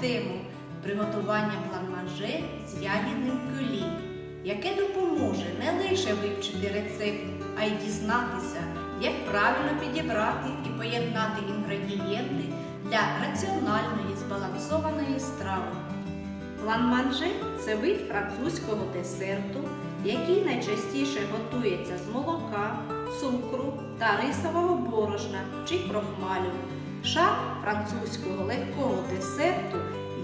тему приготування бланманже з ягідним кюлі, яке допоможе не лише вивчити рецепт, а й дізнатися, як правильно підібрати і поєднати інгредієнти для раціональної збалансованої страви. Бланманже це вид французького десерту, який найчастіше готується з молока, цукру та рисового борошна чи крохмалю. Шар французького легкого десерту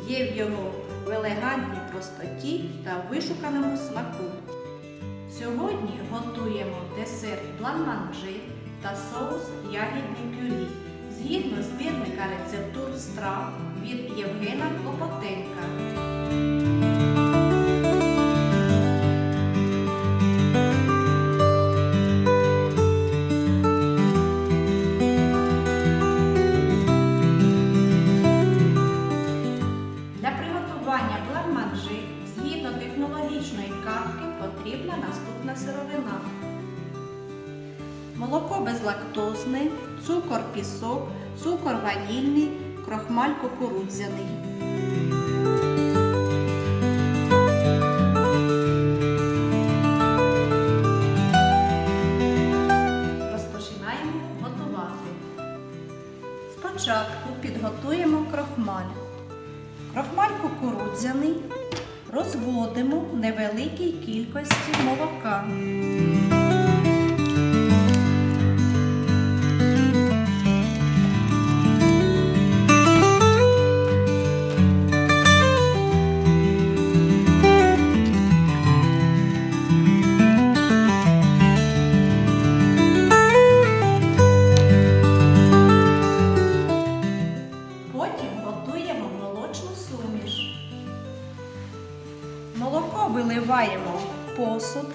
є в його в елегантній простоті та вишуканому смаку. Сьогодні готуємо десерт бланманжи та соус ягідний кюлі згідно збірника рецептур страв від Євгена Клопотенка. Молоко безлактозне, цукор пісок, цукор ванільний, крохмаль кукурудзяний. Розпочинаємо готувати. Спочатку підготуємо крохмаль. Крохмаль кукурудзяний розводимо в невеликій кількості молока. Молоко виливаємо в посуд.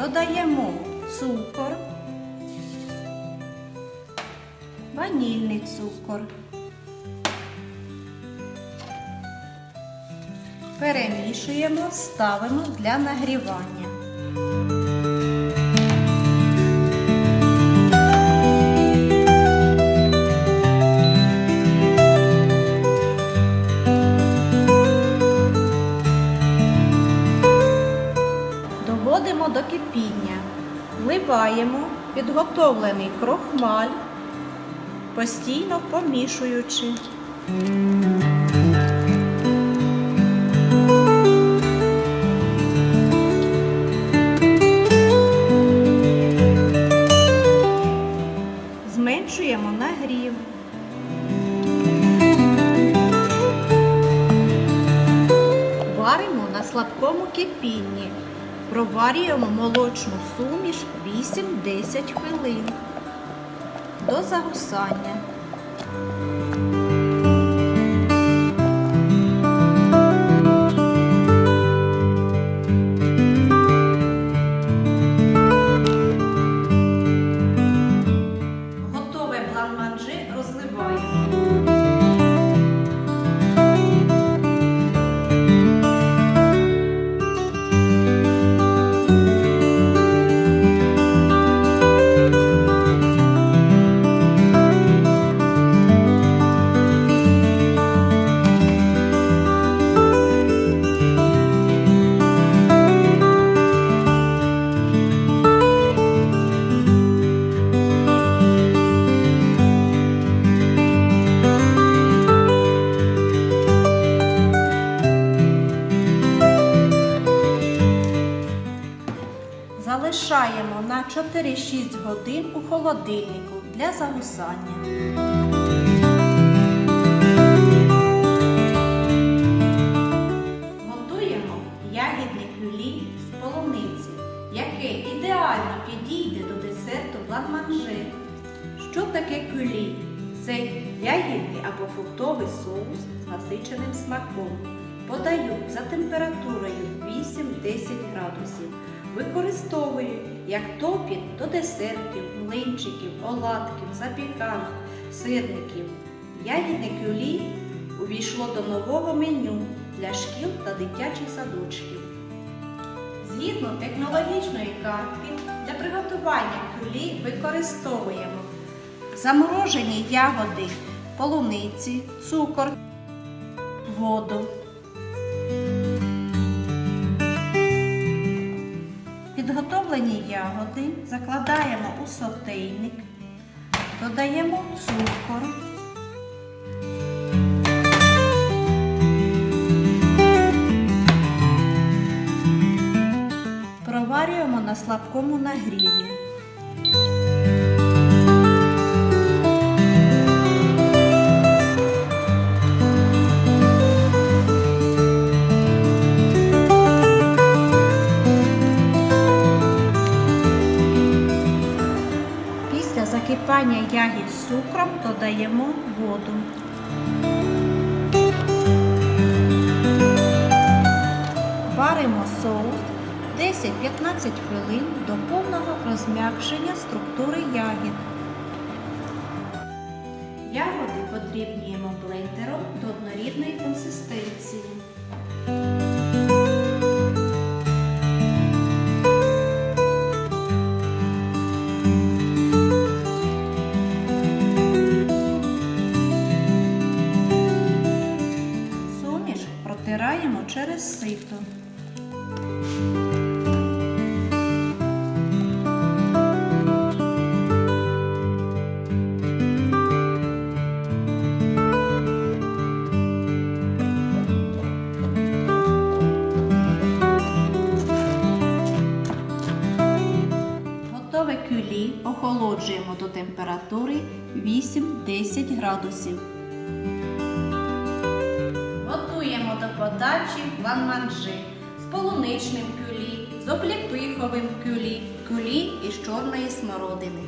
Додаємо цукор, ванільний цукор. Перемішуємо, ставимо для нагрівання. Вливаємо підготовлений крохмаль, постійно помішуючи. Зменшуємо нагрів. Варимо на слабкому кипінні. Проварюємо молочну суміш 8-10 хвилин до загусання. 4-6 годин у холодильнику для загусання. Яке ідеально підійде до десерту бланманже. Що таке кюлі? Це ягідний або фруктовий соус з насиченим смаком. Подають за температурою 8-10 градусів. Використовують як топінг до десертів, млинчиків, оладків, запіканок, сирників. Ягідне кюлі увійшло до нового меню для шкіл та дитячих садочків. Згідно технологічної картки для приготування кюлі використовуємо заморожені ягоди, полуниці, цукор, воду. Ягоди закладаємо у сотейник, додаємо цукор. Проварюємо на слабкому нагріві. Закипання ягід з цукром додаємо воду. Варимо соус 10-15 хвилин до повного розм'якшення структури ягід. Ягоди подрібнюємо блендером до однорідної консистенції. Сито. Готове кюлі охолоджуємо до температури 8-10 градусів. подачі ванманджи з полуничним кюлі, з обліпиховим кюлі, кюлі із чорної смородини.